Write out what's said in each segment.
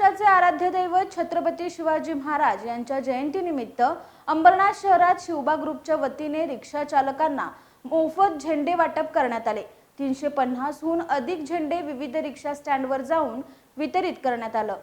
आराध्यदैवत छत्रपती शिवाजी महाराज यांच्या जयंतीनिमित्त अंबरनाथ शहरात शिवबा ग्रुपच्या वतीने रिक्षा चालकांना मोफत झेंडे वाटप करण्यात आले. तीनशे पन्नासहून अधिक झेंडे विविध रिक्षा स्टँडवर जाऊन वितरित करण्यात आलं.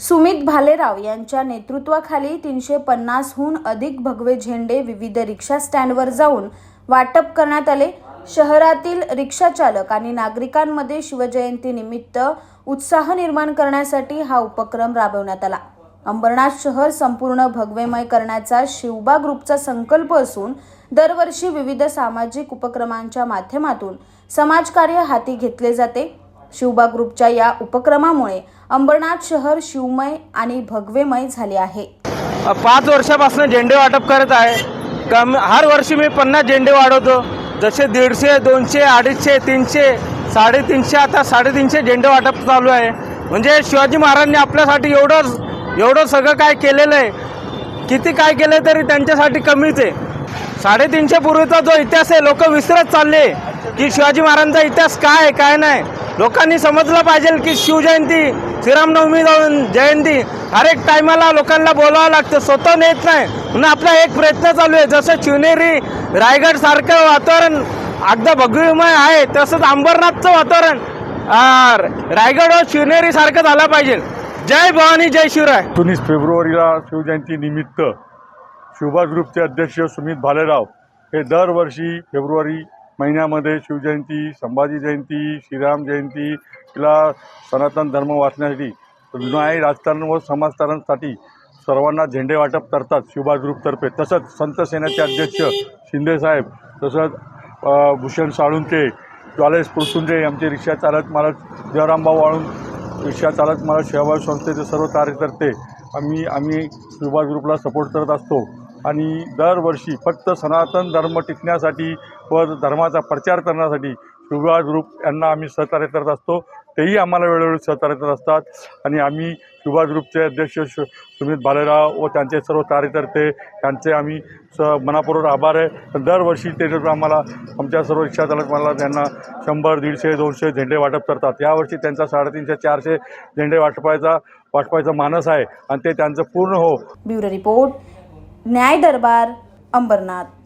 सुमित भालेराव यांच्या नेतृत्वाखाली तीनशे पन्नासहून अधिक भगवे झेंडे विविध रिक्षा स्टँडवर जाऊन वाटप करण्यात आले. शहरातील रिक्षाचालक आणि नागरिकांमध्ये शिवजयंतीनिमित्त उत्साह निर्माण करण्यासाठी हा उपक्रम राबवण्यात आला. अंबरनाथ शहर संपूर्ण भगवेमय करण्याचा शिवबा ग्रुपचा संकल्प असून दरवर्षी विविध सामाजिक उपक्रमांच्या माध्यमातून समाजकार्य हाती घेतले जाते. शिवबा ग्रुपच्या या उपक्रमामुळे अंबरनाथ शहर शिवमय आणि भगवेमय झाले आहे. पाच वर्षापासून झेंडे वाटप करत आहे. हर वर्षी मी पन्नास झेंडे वाढवतो. जसे दीडशे दोनशे अडीचशे तीनशे साडेतीनशे आता साडेतीनशे झेंडे वाटप चालू आहे. म्हणजे शिवाजी महाराजांनी आपल्यासाठी एवढं एवढं सगळं काय केलेलं आहे. किती काय केलं तरी त्यांच्यासाठी कमीच आहे. साडेतीनशे पूर्वीचा जो इतिहास आहे लोक विसरत चालले की शिवाजी महाराजांचा इतिहास काय आहे काय नाही. लोकांनी समजलं पाहिजे की शिवजयंती श्रीरामनवमी जाऊन जयंती हर एक टायमाला लोकांना बोलावं लागतं स्वतः नेत नाही. म्हणून आपला एक प्रयत्न चालू आहे जसं शिवनेरी रायगड सारखं वातावरण अगदी भगवीमय आहे तसंच अंबरनाथचं वातावरण रायगड व शिवनेरी सारखं झालं पाहिजे. जय भवानी जय शिवराय. एकोणीस फेब्रुवारीला शिवजयंती निमित्त शिवबा ग्रुपचे अध्यक्ष सुमित भालेराव हे दरवर्षी फेब्रुवारी महिन्यामध्ये शिवजयंती संभाजी जयंती श्रीराम जयंती तिला सनातन धर्म वाचण्यासाठी न्याय राजकारण व समाजकारणासाठी सर्वांना झेंडे वाटप करतात शिवबा ग्रुपतर्फे तसंच संत सेनेचे अध्यक्ष शिंदेसाहेब तसंच भूषण साळुंके ज्वालेश पुरसुंडे आमचे रिक्षा चालक मालक जयरामभाऊ वाळून रिक्षा चालक मला सेवाभावी संस्थेचे सर्व कार्यकर्ते आम्ही आम्ही शिवबा ग्रुपला सपोर्ट करत असतो. आणि दरवर्षी फक्त सनातन धर्म टिकण्यासाठी व धर्माचा प्रचार करण्यासाठी शिवराज ग्रुप यांना आम्ही सहकार्य करत असतो. तेही आम्हाला वेळोवेळी सहकार्य करत असतात. आणि आम्ही शिवबा ग्रुपचे अध्यक्ष सुमित भालेराव व त्यांचे सर्व कार्यकर्ते त्यांचे आम्ही स मनापूर्वक आभार आहे. दरवर्षी ते आम्हाला आमच्या सर्व रिक्षा चालक मला त्यांना शंभर दीडशे दोनशे झेंडे वाटप करतात. यावर्षी त्यांचा साडेतीनशे चारशे झेंडे वाटपायचा वाटपायचा मानस आहे. आणि ते त्यांचं पूर्ण हो. Bureau report. न्याय दरबार अंबरनाथ.